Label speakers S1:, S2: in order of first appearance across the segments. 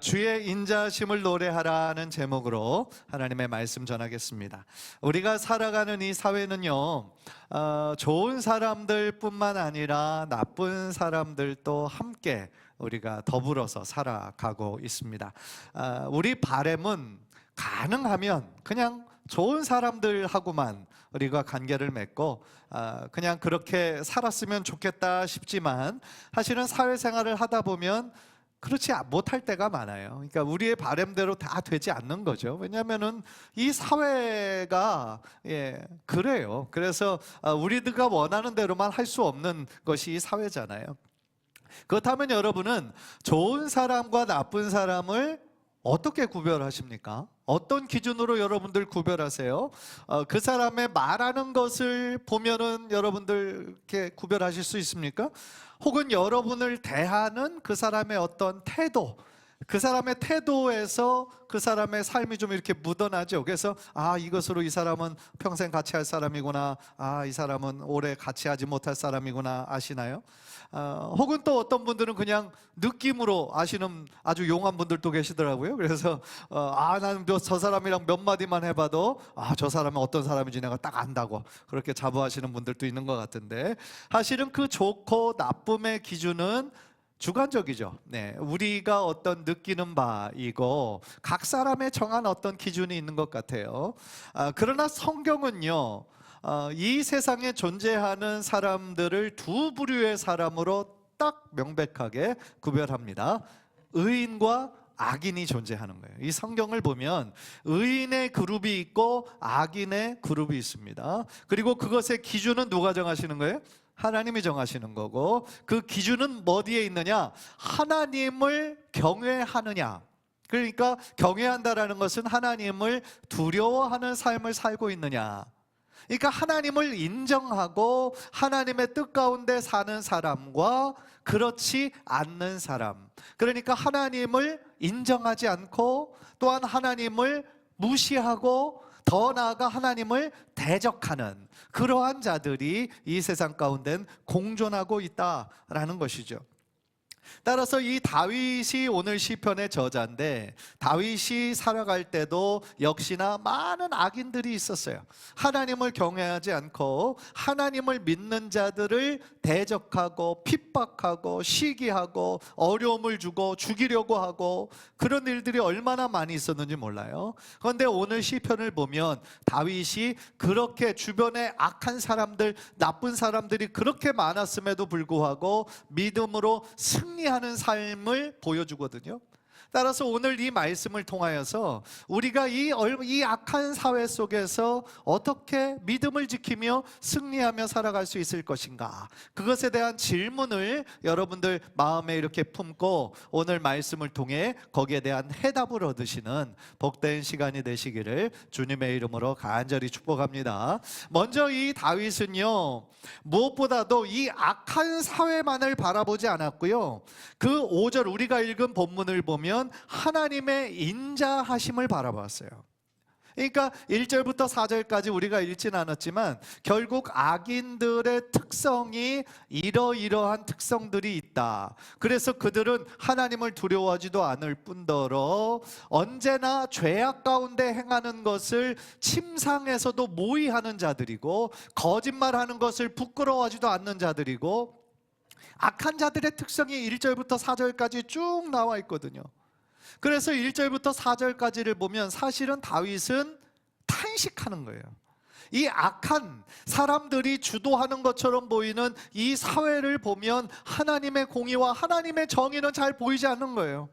S1: 주의 인자심을 노래하라는 제목으로 하나님의 말씀 전하겠습니다. 우리가 살아가는 이 사회는요, 어, 좋은 사람들뿐만 아니라 나쁜 사람들도 함께 우리가 더불어서 살아가고 있습니다. 아, 우리 바램은 가능하면 그냥 좋은 사람들하고만 우리가 관계를 맺고 아, 그냥 그렇게 살았으면 좋겠다 싶지만 사실은 사회생활을 하다 보면 그렇지 못할 때가 많아요. 그러니까 우리의 바램대로 다 되지 않는 거죠. 왜냐하면은 이 사회가 예 그래요. 그래서 아, 우리들가 원하는 대로만 할 수 없는 것이 이 사회잖아요. 그렇다면 여러분은 좋은 사람과 나쁜 사람을 어떻게 구별하십니까? 어떤 기준으로 여러분들 구별하세요? 어, 그 사람의 말하는 것을 보면은 여러분들 이렇게 구별하실 수 있습니까? 혹은 여러분을 대하는 그 사람의 어떤 태도, 그 사람의 태도에서 그 사람의 삶이 좀 이렇게 묻어나죠. 그래서 아 이것으로 이 사람은 평생 같이 할 사람이구나. 아 이 사람은 오래 같이 하지 못할 사람이구나 아시나요? 어, 혹은 또 어떤 분들은 그냥 느낌으로 아시는 아주 용한 분들도 계시더라고요. 그래서 어, 아 나는 몇- 저 사람이랑 몇 마디만 해봐도 아 저 사람은 어떤 사람인지 내가 딱 안다고 그렇게 자부하시는 분들도 있는 것 같은데 사실은 그 좋고 나쁨의 기준은 주관적이죠. 네, 우리가 어떤 느끼는 바이고 각 사람의 정한 어떤 기준이 있는 것 같아요. 아, 그러나 성경은요, 어, 이 세상에 존재하는 사람들을 두 부류의 사람으로 딱 명백하게 구별합니다. 의인과 악인이 존재하는 거예요. 이 성경을 보면 의인의 그룹이 있고 악인의 그룹이 있습니다. 그리고 그것의 기준은 누가 정하시는 거예요? 하나님이 정하시는 거고 그 기준은 어디에 있느냐? 하나님을 경외하느냐. 그러니까 경외한다라는 것은 하나님을 두려워하는 삶을 살고 있느냐. 그러니까 하나님을 인정하고 하나님의 뜻 가운데 사는 사람과 그렇지 않는 사람. 그러니까 하나님을 인정하지 않고 또한 하나님을 무시하고 더 나아가 하나님을 대적하는 그러한 자들이 이 세상 가운데는 공존하고 있다라는 것이죠. 따라서 이 다윗이 오늘 시편의 저자인데 다윗이 살아갈 때도 역시나 많은 악인들이 있었어요. 하나님을 경외하지 않고 하나님을 믿는 자들을 대적하고 핍박하고 시기하고 어려움을 주고 죽이려고 하고 그런 일들이 얼마나 많이 있었는지 몰라요. 그런데 오늘 시편을 보면 다윗이 그렇게 주변에 악한 사람들, 나쁜 사람들이 그렇게 많았음에도 불구하고 믿음으로 승 리하는 삶을 보여주거든요. 따라서 오늘 이 말씀을 통하여서 우리가 이, 얼- 이 악한 사회 속에서 어떻게 믿음을 지키며 승리하며 살아갈 수 있을 것인가 그것에 대한 질문을 여러분들 마음에 이렇게 품고 오늘 말씀을 통해 거기에 대한 해답을 얻으시는 복된 시간이 되시기를 주님의 이름으로 간절히 축복합니다. 먼저 이 다윗은요 무엇보다도 이 악한 사회만을 바라보지 않았고요. 그 5절 우리가 읽은 본문을 보면 하나님의 인자하심을 바라봤어요. 그러니까 1절부터 4절까지 우리가 읽진 않았지만 결국 악인들의 특성이 이러이러한 특성들이 있다. 그래서 그들은 하나님을 두려워하지도 않을 뿐더러 언제나 죄악 가운데 행하는 것을 침상에서도 모의하는 자들이고 거짓말하는 것을 부끄러워하지도 않는 자들이고 악한 자들의 특성이 1절부터 4절까지 쭉 나와 있거든요. 그래서 1절부터 4절까지를 보면 사실은 다윗은 탄식하는 거예요. 이 악한 사람들이 주도하는 것처럼 보이는 이 사회를 보면 하나님의 공의와 하나님의 정의는 잘 보이지 않는 거예요.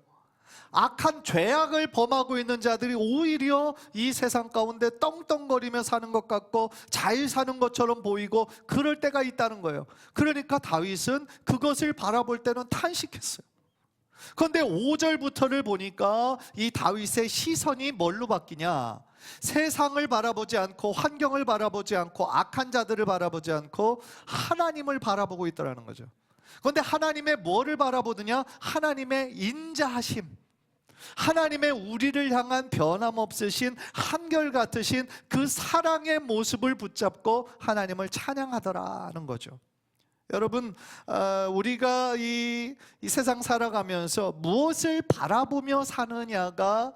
S1: 악한 죄악을 범하고 있는 자들이 오히려 이 세상 가운데 떵떵거리며 사는 것 같고 잘 사는 것처럼 보이고 그럴 때가 있다는 거예요. 그러니까 다윗은 그것을 바라볼 때는 탄식했어요. 그런데 5절부터를 보니까 이 다윗의 시선이 뭘로 바뀌냐? 세상을 바라보지 않고 환경을 바라보지 않고 악한 자들을 바라보지 않고 하나님을 바라보고 있더라는 거죠. 그런데 하나님의 뭐를 바라보느냐? 하나님의 인자하심. 하나님의 우리를 향한 변함없으신 한결 같으신 그 사랑의 모습을 붙잡고 하나님을 찬양하더라는 거죠. 여러분, 어, 우리가 이, 이 세상 살아가면서 무엇을 바라보며 사느냐가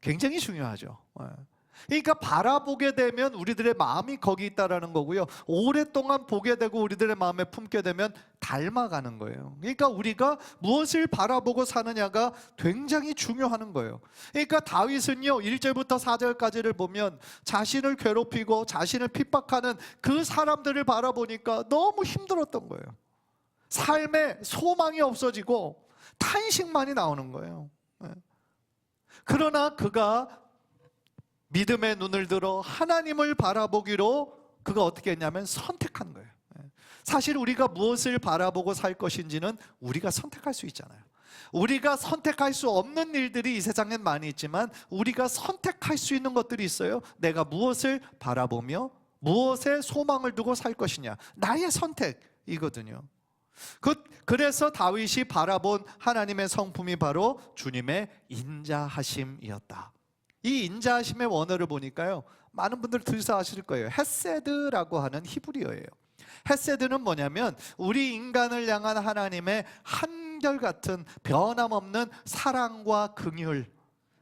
S1: 굉장히 중요하죠. 예. 그러니까 바라보게 되면 우리들의 마음이 거기 있다라는 거고요. 오랫동안 보게 되고 우리들의 마음에 품게 되면 닮아가는 거예요. 그러니까 우리가 무엇을 바라보고 사느냐가 굉장히 중요한 거예요. 그러니까 다윗은요, 1절부터 4절까지를 보면 자신을 괴롭히고 자신을 핍박하는 그 사람들을 바라보니까 너무 힘들었던 거예요. 삶에 소망이 없어지고 탄식만이 나오는 거예요. 예. 그러나 그가 믿음의 눈을 들어 하나님을 바라보기로 그가 어떻게 했냐면 선택한 거예요. 예. 사실 우리가 무엇을 바라보고 살 것인지는 우리가 선택할 수 있잖아요. 우리가 선택할 수 없는 일들이 이 세상엔 많이 있지만 우리가 선택할 수 있는 것들이 있어요. 내가 무엇을 바라보며 무엇에 소망을 두고 살 것이냐. 나의 선택이거든요. 그, 그래서 다윗이 바라본 하나님의 성품이 바로 주님의 인자하심이었다. 이 인자하심의 원어를 보니까요. 많은 분들 아실 거예요. 헤세드라고 하는 히브리어예요. 헤세드는 뭐냐면 우리 인간을 향한 하나님의 한결같은 변함없는 사랑과 긍휼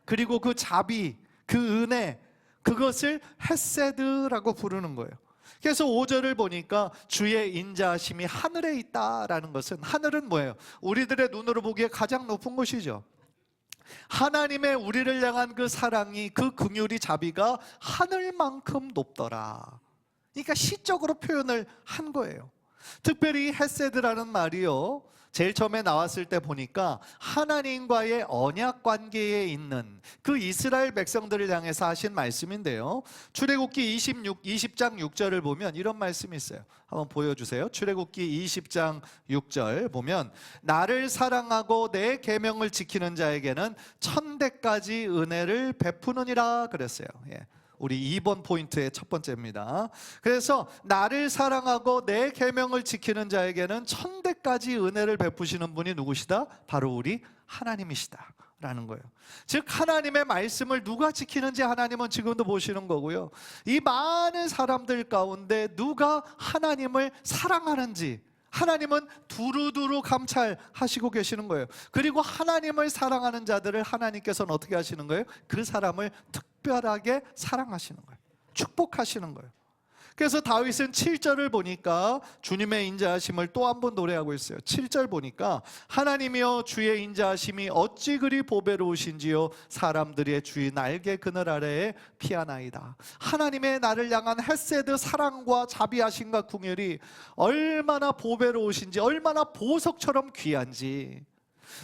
S1: 그리고 그 자비, 그 은혜 그것을 헤세드라고 부르는 거예요. 그래서 5절을 보니까 주의 인자하심이 하늘에 있다라는 것은 하늘은 뭐예요? 우리들의 눈으로 보기에 가장 높은 곳이죠. 하나님의 우리를 향한 그 사랑이 그 긍휼이 자비가 하늘만큼 높더라. 그러니까 시적으로 표현을 한 거예요. 특별히 헤세드라는 말이요. 제일 처음에 나왔을 때 보니까 하나님과의 언약 관계에 있는 그 이스라엘 백성들을 향해서 하신 말씀인데요. 출애굽기 26 20장 6절을 보면 이런 말씀이 있어요. 한번 보여 주세요. 출애굽기 20장 6절 보면 나를 사랑하고 내 계명을 지키는 자에게는 천대까지 은혜를 베푸느니라 그랬어요. 예. 우리 2번 포인트의 첫 번째입니다. 그래서 나를 사랑하고 내 계명을 지키는 자에게는 천대까지 은혜를 베푸시는 분이 누구시다? 바로 우리 하나님이시다. 라는 거예요. 즉 하나님의 말씀을 누가 지키는지 하나님은 지금도 보시는 거고요. 이 많은 사람들 가운데 누가 하나님을 사랑하는지 하나님은 두루두루 감찰하시고 계시는 거예요. 그리고 하나님을 사랑하는 자들을 하나님께서는 어떻게 하시는 거예요? 그 사람을 특 별하게 사랑하시는 거예요. 축복하시는 거예요. 그래서 다윗은 7절을 보니까 주님의 인자하심을 또 한 번 노래하고 있어요. 7절 보니까 하나님이여 주의 인자하심이 어찌 그리 보배로우신지요 사람들의 주의 날개 그늘 아래에 피하나이다. 하나님의 나를 향한 헬세드 사랑과 자비하심과 궁혈이 얼마나 보배로우신지 얼마나 보석처럼 귀한지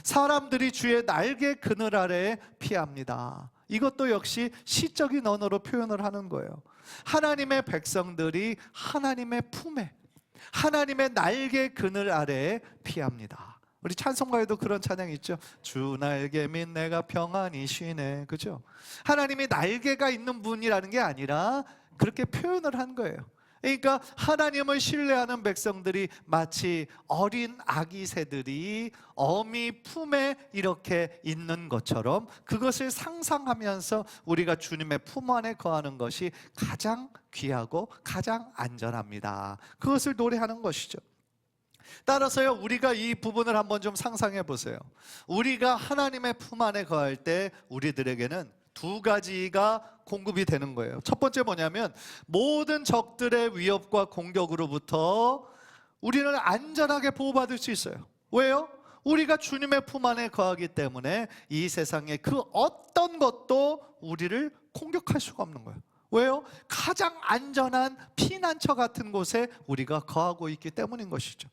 S1: 사람들이 주의 날개 그늘 아래에 피합니다. 이것도 역시 시적인 언어로 표현을 하는 거예요. 하나님의 백성들이 하나님의 품에 하나님의 날개 그늘 아래에 피합니다. 우리 찬송가에도 그런 찬양이 있죠. 주 날개 밑 내가 평안히 쉬네. 그죠? 하나님이 날개가 있는 분이라는 게 아니라 그렇게 표현을 한 거예요. 그러니까 하나님을 신뢰하는 백성들이 마치 어린 아기 새들이 어미 품에 이렇게 있는 것처럼 그것을 상상하면서 우리가 주님의 품 안에 거하는 것이 가장 귀하고 가장 안전합니다. 그것을 노래하는 것이죠. 따라서요, 우리가 이 부분을 한번 좀 상상해 보세요. 우리가 하나님의 품 안에 거할 때 우리들에게는 두 가지가 공급이 되는 거예요. 첫 번째 뭐냐면 모든 적들의 위협과 공격으로부터 우리는 안전하게 보호받을 수 있어요. 왜요? 우리가 주님의 품 안에 거하기 때문에 이 세상의 그 어떤 것도 우리를 공격할 수가 없는 거예요. 왜요? 가장 안전한 피난처 같은 곳에 우리가 거하고 있기 때문인 것이죠.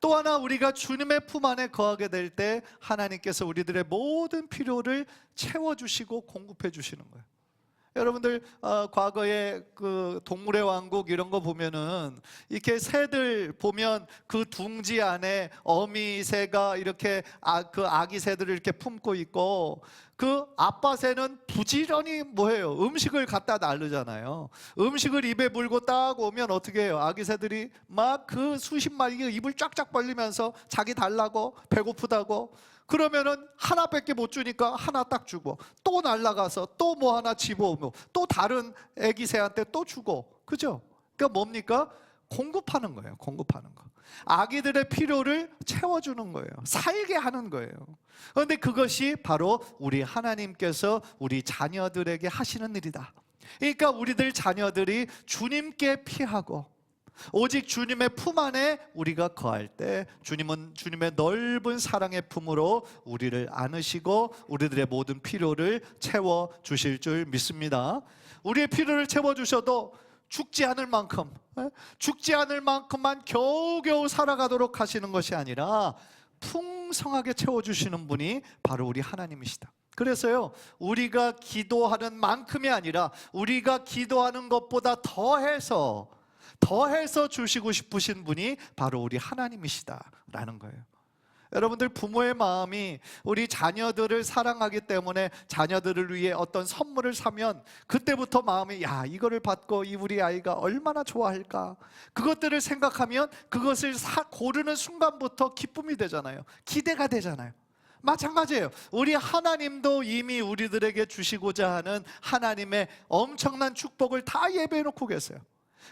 S1: 또 하나 우리가 주님의 품 안에 거하게 될 때 하나님께서 우리들의 모든 필요를 채워 주시고 공급해 주시는 거예요. 여러분들 어, 과거에 그 동물의 왕국 이런 거 보면은 이렇게 새들 보면 그 둥지 안에 어미 새가 이렇게 아, 그 아기 새들을 이렇게 품고 있고 그 아빠 새는 부지런히 뭐해요? 음식을 갖다 나르잖아요. 음식을 입에 물고 딱 오면 어떻게 해요? 아기 새들이 막 그 수십 마리가 입을 쫙쫙 벌리면서 자기 달라고 배고프다고 그러면은 하나밖에 못 주니까 하나 딱 주고 또 날라가서 또 뭐 하나 집어오고 또 다른 애기 새한테 또 주고 그죠? 그러니까 뭡니까? 공급하는 거예요. 공급하는 거. 아기들의 필요를 채워주는 거예요. 살게 하는 거예요. 그런데 그것이 바로 우리 하나님께서 우리 자녀들에게 하시는 일이다. 그러니까 우리들 자녀들이 주님께 피하고 오직 주님의 품 안에 우리가 거할 때 주님은 주님의 넓은 사랑의 품으로 우리를 안으시고 우리들의 모든 필요를 채워 주실 줄 믿습니다. 우리의 필요를 채워 주셔도 죽지 않을 만큼 예? 죽지 않을 만큼만 겨우겨우 살아가도록 하시는 것이 아니라 풍성하게 채워 주시는 분이 바로 우리 하나님이시다. 그래서요, 우리가 기도하는 만큼이 아니라 우리가 기도하는 것보다 더해서 더해서 주시고 싶으신 분이 바로 우리 하나님이시다라는 거예요. 여러분들 부모의 마음이 우리 자녀들을 사랑하기 때문에 자녀들을 위해 어떤 선물을 사면 그때부터 마음이 야 이거를 받고 이 우리 아이가 얼마나 좋아할까? 그것들을 생각하면 그것을 사, 고르는 순간부터 기쁨이 되잖아요. 기대가 되잖아요. 마찬가지예요. 우리 하나님도 이미 우리들에게 주시고자 하는 하나님의 엄청난 축복을 다 예배해 놓고 계세요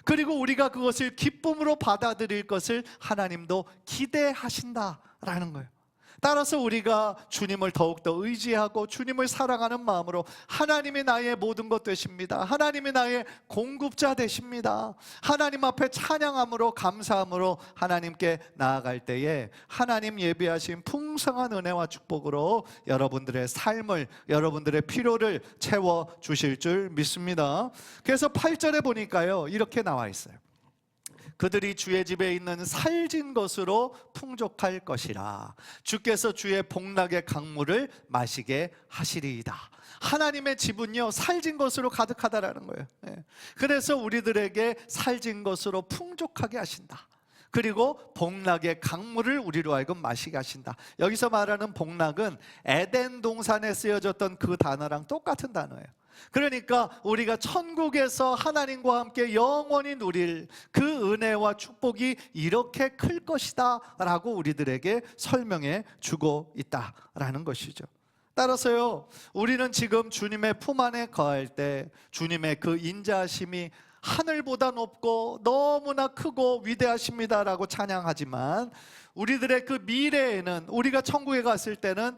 S1: 그리고 우리가 그것을 기쁨으로 받아들일 것을 하나님도 기대하신다라는 거예요. 따라서 우리가 주님을 더욱더 의지하고 주님을 사랑하는 마음으로 하나님이 나의 모든 것 되십니다. 하나님이 나의 공급자 되십니다. 하나님 앞에 찬양함으로 감사함으로 하나님께 나아갈 때에 하나님 예비하신 풍성한 은혜와 축복으로 여러분들의 삶을 여러분들의 필요를 채워 주실 줄 믿습니다. 그래서 8절에 보니까요. 이렇게 나와 있어요. 그들이 주의 집에 있는 살진 것으로 풍족할 것이라. 주께서 주의 복락의 강물을 마시게 하시리이다. 하나님의 집은요 살진 것으로 가득하다라는 거예요. 예. 그래서 우리들에게 살진 것으로 풍족하게 하신다. 그리고 복락의 강물을 우리로 하여금 마시게 하신다. 여기서 말하는 복락은 에덴 동산에 쓰여졌던 그 단어랑 똑같은 단어예요 그러니까 우리가 천국에서 하나님과 함께 영원히 누릴 그 은혜와 축복이 이렇게 클 것이다 라고 우리들에게 설명해 주고 있다라는 것이죠. 따라서요, 우리는 지금 주님의 품 안에 거할 때 주님의 그 인자하심이 하늘보다 높고 너무나 크고 위대하십니다라고 찬양하지만 우리들의 그 미래에는 우리가 천국에 갔을 때는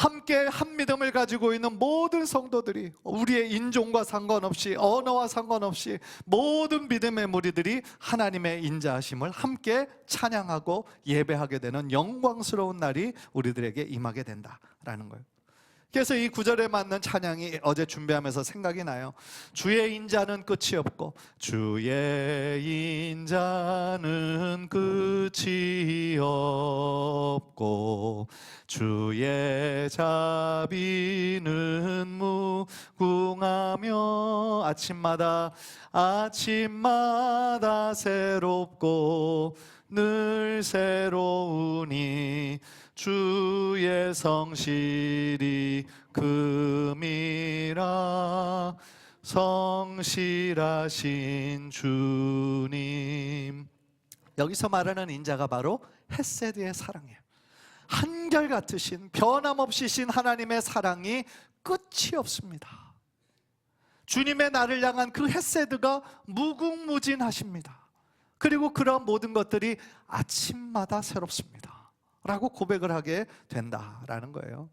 S1: 함께 한 믿음을 가지고 있는 모든 성도들이 우리의 인종과 상관없이 언어와 상관없이 모든 믿음의 무리들이 하나님의 인자하심을 함께 찬양하고 예배하게 되는 영광스러운 날이 우리들에게 임하게 된다라는 거예요. 그래서 이 구절에 맞는 찬양이 어제 준비하면서 생각이 나요. 주의 인자는 끝이 없고 주의 인자는 끝이 없고 주의 자비는 무궁하며 아침마다 아침마다 새롭고 늘 새로우니 주의 성실이 금이라 성실하신 주님. 여기서 말하는 인자가 바로 헤세드의 사랑이에요. 한결 같으신 변함없이신 하나님의 사랑이 끝이 없습니다. 주님의 나를 향한 그 헤세드가 무궁무진하십니다. 그리고 그런 모든 것들이 아침마다 새롭습니다 라고 고백을 하게 된다라는 거예요.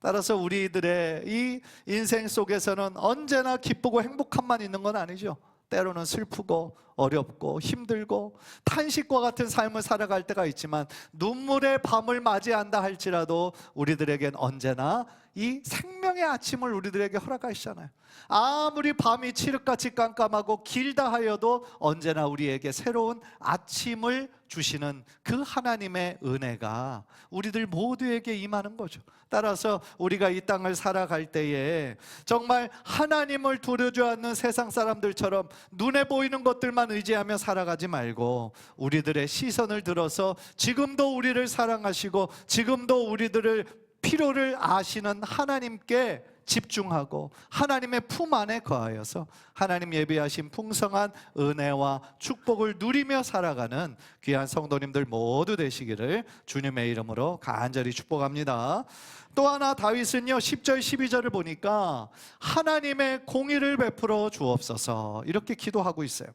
S1: 따라서 우리들의 이 인생 속에서는 언제나 기쁘고 행복함만 있는 건 아니죠. 때로는 슬프고 어렵고 힘들고 탄식과 같은 삶을 살아갈 때가 있지만 눈물의 밤을 맞이한다 할지라도 우리들에겐 언제나 이 생명의 아침을 우리들에게 허락하시잖아요. 아무리 밤이 칠흑같이 깜깜하고 길다 하여도 언제나 우리에게 새로운 아침을 주시는 그 하나님의 은혜가 우리들 모두에게 임하는 거죠. 따라서 우리가 이 땅을 살아갈 때에 정말 하나님을 두려워지 않는 세상 사람들처럼 눈에 보이는 것들만 의지하며 살아가지 말고 우리들의 시선을 들어서 지금도 우리를 사랑하시고 지금도 우리들을 필요를 아시는 하나님께 집중하고 하나님의 품 안에 거하여서 하나님 예비하신 풍성한 은혜와 축복을 누리며 살아가는 귀한 성도님들 모두 되시기를 주님의 이름으로 간절히 축복합니다. 또 하나 다윗은요 10절 12절을 보니까 하나님의 공의를 베풀어 주옵소서 이렇게 기도하고 있어요.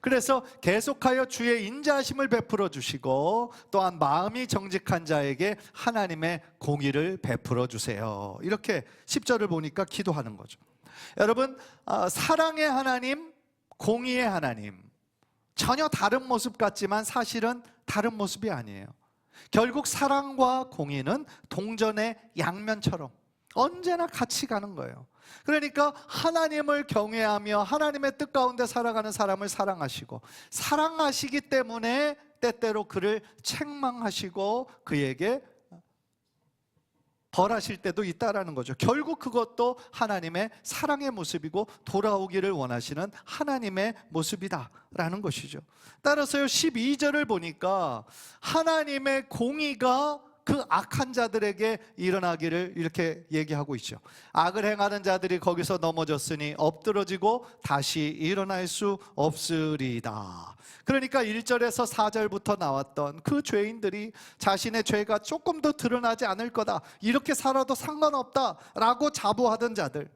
S1: 그래서 계속하여 주의 인자하심을 베풀어 주시고 또한 마음이 정직한 자에게 하나님의 공의를 베풀어 주세요. 이렇게 10절을 보니까 기도하는 거죠. 여러분, 아, 사랑의 하나님, 공의의 하나님 전혀 다른 모습 같지만 사실은 다른 모습이 아니에요. 결국 사랑과 공의는 동전의 양면처럼 언제나 같이 가는 거예요. 그러니까 하나님을 경외하며 하나님의 뜻 가운데 살아가는 사람을 사랑하시고 사랑하시기 때문에 때때로 그를 책망하시고 그에게 벌하실 때도 있다라는 거죠. 결국 그것도 하나님의 사랑의 모습이고 돌아오기를 원하시는 하나님의 모습이다라는 것이죠. 따라서요 12절을 보니까 하나님의 공의가 그 악한 자들에게 일어나기를 이렇게 얘기하고 있죠. 악을 행하는 자들이 거기서 넘어졌으니 엎드러지고 다시 일어날 수 없으리다. 그러니까 1절에서 4절부터 나왔던 그 죄인들이 자신의 죄가 조금 더 드러나지 않을 거다. 이렇게 살아도 상관없다 라고 자부하던 자들.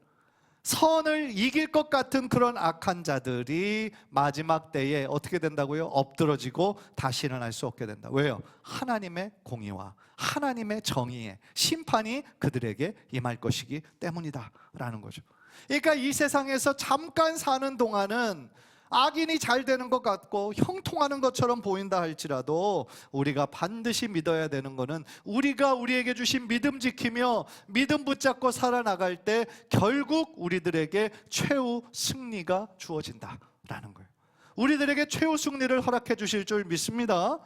S1: 선을 이길 것 같은 그런 악한 자들이 마지막 때에 어떻게 된다고요? 엎드러지고 다시 일어날 수 없게 된다. 왜요? 하나님의 공의와 하나님의 정의의 심판이 그들에게 임할 것이기 때문이다라는 거죠. 그러니까 이 세상에서 잠깐 사는 동안은 악인이 잘 되는 것 같고 형통하는 것처럼 보인다 할지라도 우리가 반드시 믿어야 되는 것은 우리가 우리에게 주신 믿음 지키며 믿음 붙잡고 살아나갈 때 결국 우리들에게 최후 승리가 주어진다라는 거예요. 우리들에게 최후 승리를 허락해 주실 줄 믿습니다.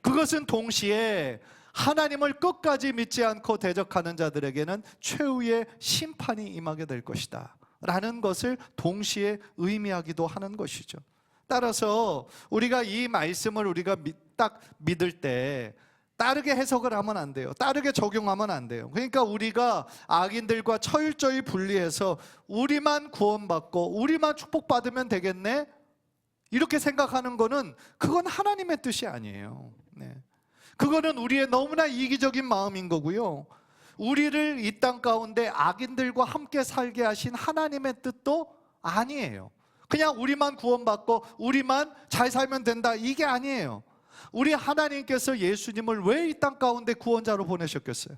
S1: 그것은 동시에 하나님을 끝까지 믿지 않고 대적하는 자들에게는 최후의 심판이 임하게 될 것이다. 라는 것을 동시에 의미하기도 하는 것이죠. 따라서 우리가 이 말씀을 우리가 믿- 딱 믿을 때 따르게 해석을 하면 안 돼요. 따르게 적용하면 안 돼요. 그러니까 우리가 악인들과 철저히 분리해서 우리만 구원받고 우리만 축복받으면 되겠네? 이렇게 생각하는 거는 그건 하나님의 뜻이 아니에요. 네. 그거는 우리의 너무나 이기적인 마음인 거고요. 우리를 이 땅 가운데 악인들과 함께 살게 하신 하나님의 뜻도 아니에요. 그냥 우리만 구원받고 우리만 잘 살면 된다. 이게 아니에요. 우리 하나님께서 예수님을 왜 이 땅 가운데 구원자로 보내셨겠어요?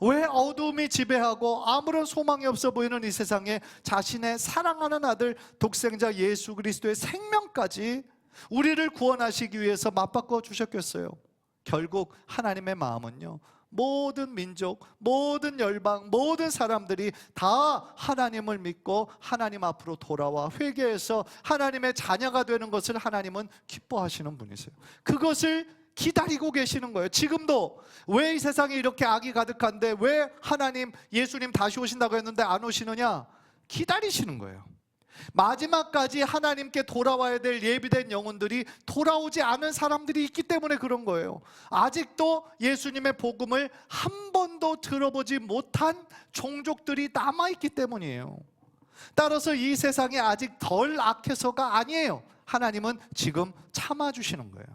S1: 왜 어둠이 지배하고 아무런 소망이 없어 보이는 이 세상에 자신의 사랑하는 아들 독생자 예수 그리스도의 생명까지 우리를 구원하시기 위해서 맞바꿔 주셨겠어요? 결국 하나님의 마음은요. 모든 민족, 모든 열방, 모든 사람들이 다 하나님을 믿고 하나님 앞으로 돌아와 회개해서 하나님의 자녀가 되는 것을 하나님은 기뻐하시는 분이세요. 그것을 기다리고 계시는 거예요. 지금도 왜 이 세상에 이렇게 악이 가득한데 왜 하나님 예수님 다시 오신다고 했는데 안 오시느냐? 기다리시는 거예요. 마지막까지 하나님께 돌아와야 될 예비된 영혼들이 돌아오지 않은 사람들이 있기 때문에 그런 거예요. 아직도 예수님의 복음을 한 번도 들어보지 못한 종족들이 남아 있기 때문이에요. 따라서 이 세상이 아직 덜 악해서가 아니에요. 하나님은 지금 참아 주시는 거예요.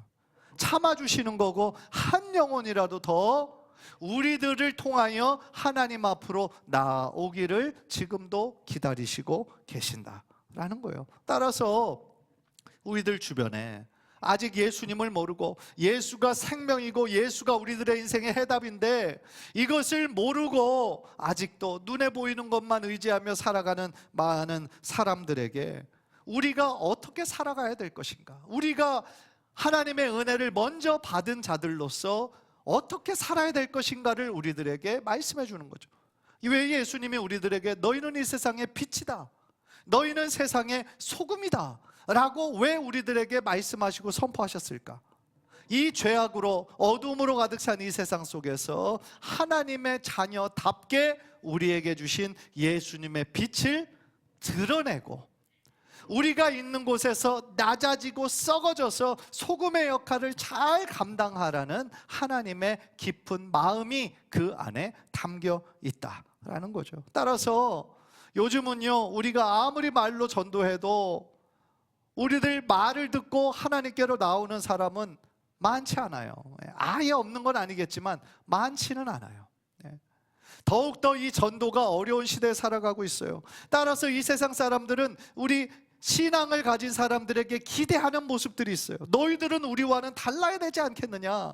S1: 참아 주시는 거고 한 영혼이라도 더 우리들을 통하여 하나님 앞으로 나오기를 지금도 기다리시고 계신다 라는 거예요. 따라서 우리들 주변에 아직 예수님을 모르고 예수가 생명이고 예수가 우리들의 인생의 해답인데 이것을 모르고 아직도 눈에 보이는 것만 의지하며 살아가는 많은 사람들에게 우리가 어떻게 살아가야 될 것인가? 우리가 하나님의 은혜를 먼저 받은 자들로서 어떻게 살아야 될 것인가를 우리들에게 말씀해 주는 거죠. 왜 예수님이 우리들에게 너희는 이 세상의 빛이다. 너희는 세상의 소금이다. 라고 왜 우리들에게 말씀하시고 선포하셨을까? 이 죄악으로 어둠으로 가득 찬 이 세상 속에서 하나님의 자녀답게 우리에게 주신 예수님의 빛을 드러내고 우리가 있는 곳에서 낮아지고 썩어져서 소금의 역할을 잘 감당하라는 하나님의 깊은 마음이 그 안에 담겨 있다라는 거죠. 따라서 요즘은요, 우리가 아무리 말로 전도해도 우리들 말을 듣고 하나님께로 나오는 사람은 많지 않아요. 아예 없는 건 아니겠지만 많지는 않아요. 네. 더욱더 이 전도가 어려운 시대에 살아가고 있어요. 따라서 이 세상 사람들은 우리 신앙을 가진 사람들에게 기대하는 모습들이 있어요. 너희들은 우리와는 달라야 되지 않겠느냐?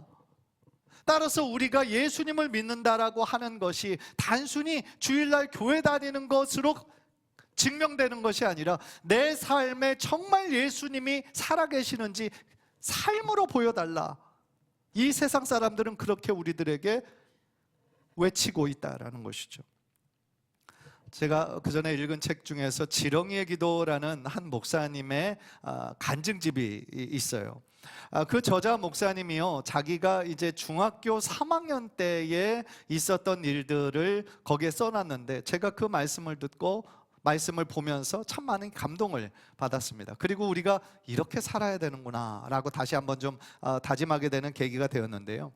S1: 따라서 우리가 예수님을 믿는다라고 하는 것이 단순히 주일날 교회 다니는 것으로 증명되는 것이 아니라 내 삶에 정말 예수님이 살아계시는지 삶으로 보여달라. 이 세상 사람들은 그렇게 우리들에게 외치고 있다라는 것이죠. 제가 그 전에 읽은 책 중에서 지렁이의 기도라는 한 목사님의 아, 간증집이 이- 있어요. 아, 그 저자 목사님이요, 자기가 이제 중학교 3학년 때에 있었던 일들을 거기에 써놨는데, 제가 그 말씀을 듣고 말씀을 보면서 참 많은 감동을 받았습니다. 그리고 우리가 이렇게 살아야 되는구나라고 다시 한번 좀 아, 다짐하게 되는 계기가 되었는데요.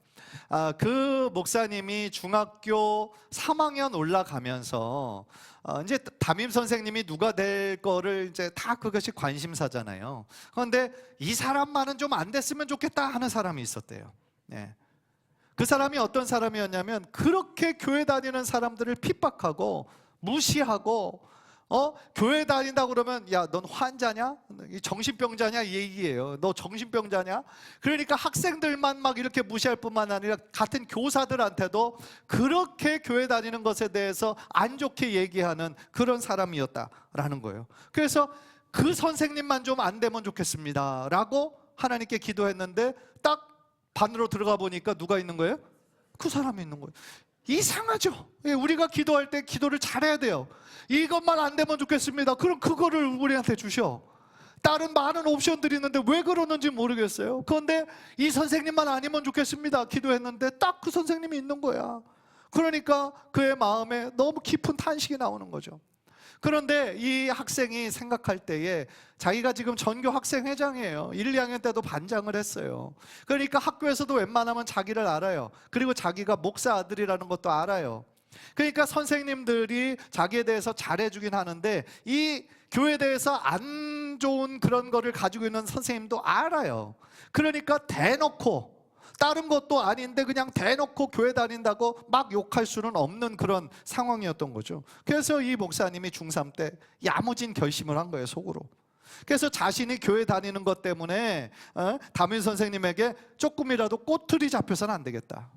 S1: 아, 그 목사님이 중학교 3학년 올라가면서 어, 이제 담임 선생님이 누가 될 거를 이제 다 그것이 관심사잖아요. 그런데 이 사람만은 좀 안 됐으면 좋겠다 하는 사람이 있었대요. 네. 그 사람이 어떤 사람이었냐면 그렇게 교회 다니는 사람들을 핍박하고 무시하고 어? 교회 다닌다 그러면 야 넌 환자냐? 이 정신병자냐? 이 얘기예요 너 정신병자냐? 그러니까 학생들만 막 이렇게 무시할 뿐만 아니라 같은 교사들한테도 그렇게 교회 다니는 것에 대해서 안 좋게 얘기하는 그런 사람이었다라는 거예요. 그래서 그 선생님만 좀 안 되면 좋겠습니다 라고 하나님께 기도했는데 딱 반으로 들어가 보니까 누가 있는 거예요? 그 사람이 있는 거예요. 이상하죠. 예, 우리가 기도할 때 기도를 잘해야 돼요. 이것만 안 되면 좋겠습니다. 그럼 그거를 우리한테 주셔. 다른 많은 옵션들이 있는데 왜 그러는지 모르겠어요. 그런데 이 선생님만 아니면 좋겠습니다. 기도했는데 딱 그 선생님이 있는 거야. 그러니까 그의 마음에 너무 깊은 탄식이 나오는 거죠. 그런데 이 학생이 생각할 때에 자기가 지금 전교 학생 회장이에요. 1, 2학년 때도 반장을 했어요. 그러니까 학교에서도 웬만하면 자기를 알아요. 그리고 자기가 목사 아들이라는 것도 알아요. 그러니까 선생님들이 자기에 대해서 잘해주긴 하는데 이 교회에 대해서 안 좋은 그런 거를 가지고 있는 선생님도 알아요. 그러니까 대놓고 다른 것도 아닌데 그냥 대놓고 교회 다닌다고 막 욕할 수는 없는 그런 상황이었던 거죠. 그래서 이 목사님이 중3 때 야무진 결심을 한 거예요, 속으로. 그래서 자신이 교회 다니는 것 때문에 어? 담임 선생님에게 조금이라도 꼬투리 잡혀서는 안 되겠다.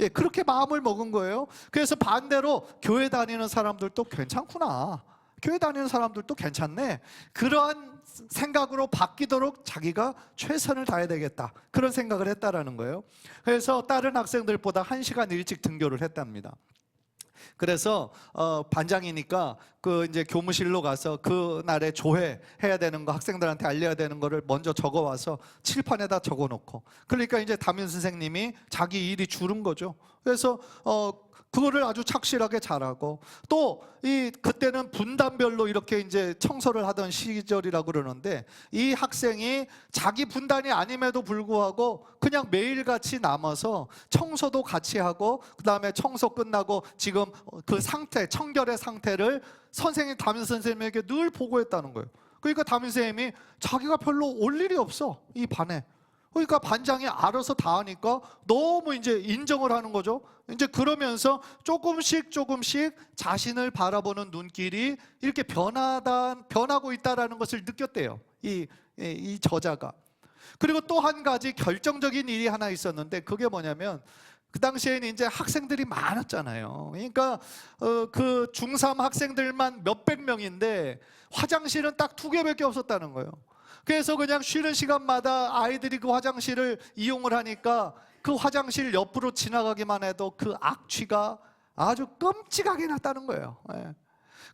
S1: 예, 그렇게 마음을 먹은 거예요. 그래서 반대로 교회 다니는 사람들도 괜찮구나. 교회 다니는 사람들도 괜찮네. 그러한 생각으로 바뀌도록 자기가 최선을 다해야 되겠다. 그런 생각을 했다라는 거예요. 그래서 다른 학생들보다 한 시간 일찍 등교를 했답니다. 그래서 어, 반장이니까 그 이제 교무실로 가서 그 날에 조회 해야 되는 거 학생들한테 알려야 되는 거를 먼저 적어 와서 칠판에다 적어 놓고 그러니까 이제 담임 선생님이 자기 일이 줄은 거죠. 그래서 어 그거를 아주 착실하게 잘하고 또 이 그때는 분단별로 이렇게 이제 청소를 하던 시절이라고 그러는데 이 학생이 자기 분단이 아님에도 불구하고 그냥 매일같이 남아서 청소도 같이 하고 그다음에 청소 끝나고 지금 그 상태 청결의 상태를 선생님 담임 선생님에게 늘 보고했다는 거예요. 그러니까 담임 선생님이 자기가 별로 올 일이 없어 이 반에. 그러니까 반장이 알아서 다 하니까 너무 이제 인정을 하는 거죠. 이제 그러면서 조금씩 조금씩 자신을 바라보는 눈길이 이렇게 변하다 변하고 있다라는 것을 느꼈대요. 이, 이, 이 저자가. 그리고 또 한 가지 결정적인 일이 하나 있었는데 그게 뭐냐면 그 당시에는 이제 학생들이 많았잖아요. 그러니까 어, 그 중3 학생들만 몇백 명인데 화장실은 딱 두 개밖에 없었다는 거예요. 그래서 그냥 쉬는 시간마다 아이들이 그 화장실을 이용을 하니까 그 화장실 옆으로 지나가기만 해도 그 악취가 아주 끔찍하게 났다는 거예요. 예.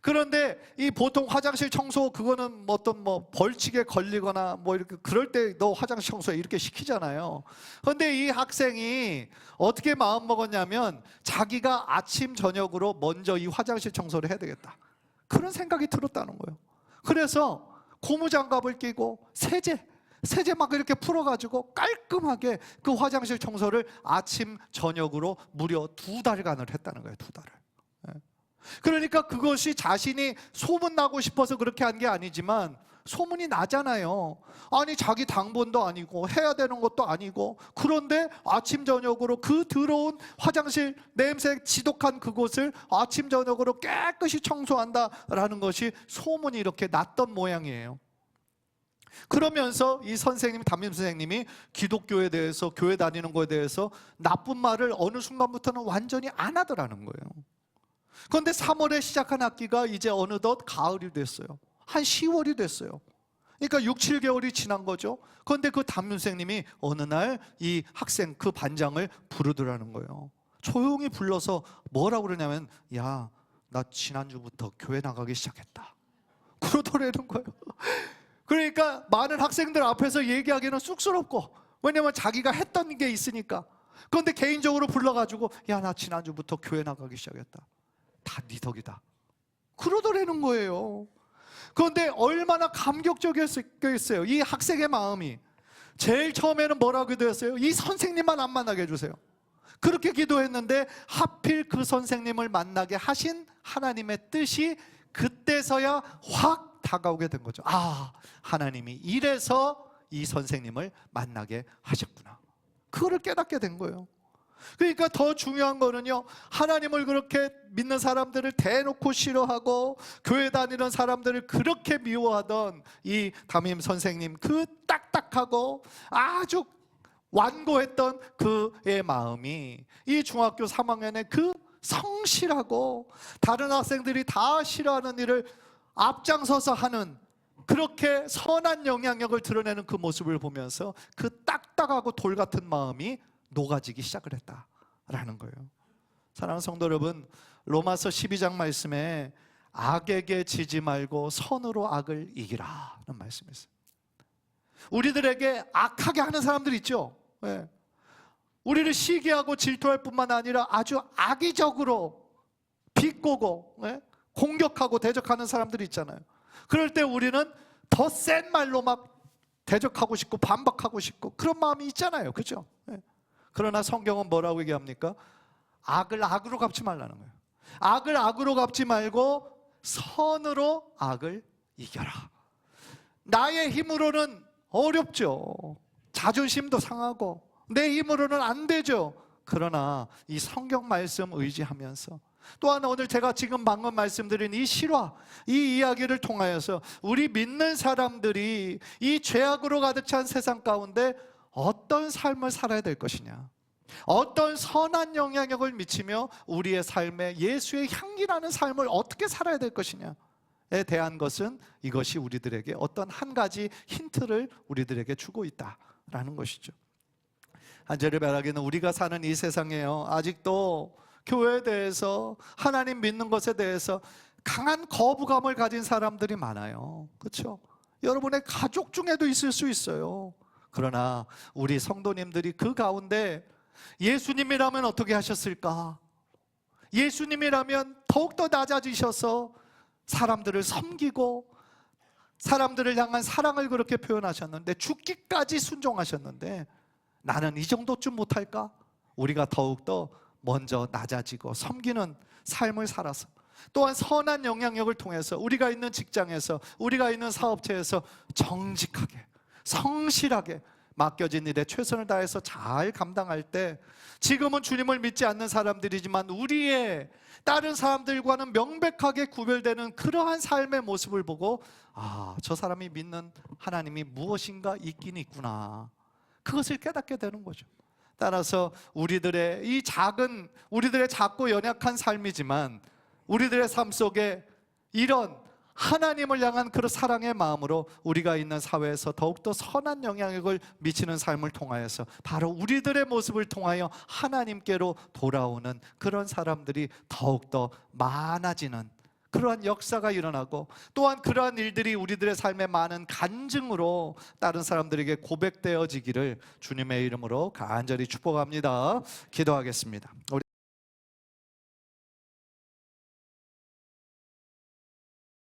S1: 그런데 이 보통 화장실 청소 그거는 뭐 어떤 뭐 벌칙에 걸리거나 뭐 이렇게 그럴 때 너 화장실 청소해 이렇게 시키잖아요. 그런데 이 학생이 어떻게 마음 먹었냐면 자기가 아침 저녁으로 먼저 이 화장실 청소를 해야 되겠다. 그런 생각이 들었다는 거예요. 그래서 고무장갑을 끼고 세제 세제 막 이렇게 풀어가지고 깔끔하게 그 화장실 청소를 아침 저녁으로 무려 두 달간을 했다는 거예요. 두 달을. 예. 그러니까 그것이 자신이 소문 나고 싶어서 그렇게 한 게 아니지만 소문이 나잖아요. 아니 자기 당번도 아니고 해야 되는 것도 아니고 그런데 아침 저녁으로 그 더러운 화장실 냄새 지독한 그곳을 아침 저녁으로 깨끗이 청소한다라는 것이 소문이 이렇게 났던 모양이에요. 그러면서 이 선생님 담임 선생님이 기독교에 대해서 교회 다니는 거에 대해서 나쁜 말을 어느 순간부터는 완전히 안 하더라는 거예요. 그런데 3월에 시작한 학기가 이제 어느덧 가을이 됐어요. 한 10월이 됐어요. 그러니까 6, 7개월이 지난 거죠. 그런데 그 담임 선생님이 어느 날 이 학생 그 반장을 부르더라는 거예요. 조용히 불러서 뭐라고 그러냐면 야, 나 지난주부터 교회 나가기 시작했다. 그러더라는 거예요. 그러니까 많은 학생들 앞에서 얘기하기는 쑥스럽고 왜냐면 자기가 했던 게 있으니까. 그런데 개인적으로 불러가지고 야 나 지난주부터 교회 나가기 시작했다. 다 네 덕이다. 그러더라는 거예요. 그런데 얼마나 감격적이었겠어요. 이 학생의 마음이. 제일 처음에는 뭐라고 기도했어요? 이 선생님만 안 만나게 해주세요. 그렇게 기도했는데 하필 그 선생님을 만나게 하신 하나님의 뜻이 그때서야 확 다가오게 된 거죠. 아, 하나님이 이래서 이 선생님을 만나게 하셨구나. 그거를 깨닫게 된 거예요. 그러니까 더 중요한 거는요, 하나님을 그렇게 믿는 사람들을 대놓고 싫어하고 교회 다니는 사람들을 그렇게 미워하던 이 담임 선생님, 그 딱딱하고 아주 완고했던 그의 마음이 이 중학교 3학년의 그 성실하고 다른 학생들이 다 싫어하는 일을 앞장서서 하는 그렇게 선한 영향력을 드러내는 그 모습을 보면서 그 딱딱하고 돌 같은 마음이 녹아지기 시작을 했다라는 거예요. 사랑하는 성도 여러분, 로마서 12장 말씀에 악에게 지지 말고 선으로 악을 이기라는 말씀이 있어요. 우리들에게 악하게 하는 사람들 있죠. 예. 우리를 시기하고 질투할 뿐만 아니라 아주 악의적으로 비꼬고 예? 공격하고 대적하는 사람들이 있잖아요. 그럴 때 우리는 더 센 말로 막 대적하고 싶고 반박하고 싶고 그런 마음이 있잖아요. 그죠? 예. 그러나 성경은 뭐라고 얘기합니까? 악을 악으로 갚지 말라는 거예요. 악을 악으로 갚지 말고 선으로 악을 이겨라. 나의 힘으로는 어렵죠. 자존심도 상하고 내 힘으로는 안 되죠. 그러나 이 성경 말씀 의지하면서 또한 오늘 제가 지금 방금 말씀드린 이 실화, 이 이야기를 통하여서 우리 믿는 사람들이 이 죄악으로 가득 찬 세상 가운데 어떤 삶을 살아야 될 것이냐. 어떤 선한 영향력을 미치며 우리의 삶에 예수의 향기나는 삶을 어떻게 살아야 될 것이냐에 대한 것은 이것이 우리들에게 어떤 한 가지 힌트를 우리들에게 주고 있다라는 것이죠. 한절의 바라기는 우리가 사는 이 세상에요. 아직도 교회에 대해서 하나님 믿는 것에 대해서 강한 거부감을 가진 사람들이 많아요. 그렇죠? 여러분의 가족 중에도 있을 수 있어요. 그러나 우리 성도님들이 그 가운데 예수님이라면 어떻게 하셨을까? 예수님이라면 더욱더 낮아지셔서 사람들을 섬기고 사람들을 향한 사랑을 그렇게 표현하셨는데 죽기까지 순종하셨는데 나는 이 정도쯤 못할까? 우리가 더욱더 먼저 낮아지고 섬기는 삶을 살아서 또한 선한 영향력을 통해서 우리가 있는 직장에서 우리가 있는 사업체에서 정직하게 성실하게 맡겨진 일에 최선을 다해서 잘 감당할 때 지금은 주님을 믿지 않는 사람들이지만 우리의 다른 사람들과는 명백하게 구별되는 그러한 삶의 모습을 보고 아, 저 사람이 믿는 하나님이 무엇인가 있긴 있구나. 그것을 깨닫게 되는 거죠. 따라서 우리들의 이 작은 우리들의 작고 연약한 삶이지만 우리들의 삶 속에 이런 하나님을 향한 그런 사랑의 마음으로 우리가 있는 사회에서 더욱더 선한 영향력을 미치는 삶을 통하여서 바로 우리들의 모습을 통하여 하나님께로 돌아오는 그런 사람들이 더욱더 많아지는 그러한 역사가 일어나고 또한 그러한 일들이 우리들의 삶의 많은 간증으로 다른 사람들에게 고백되어지기를 주님의 이름으로 간절히 축복합니다. 기도하겠습니다.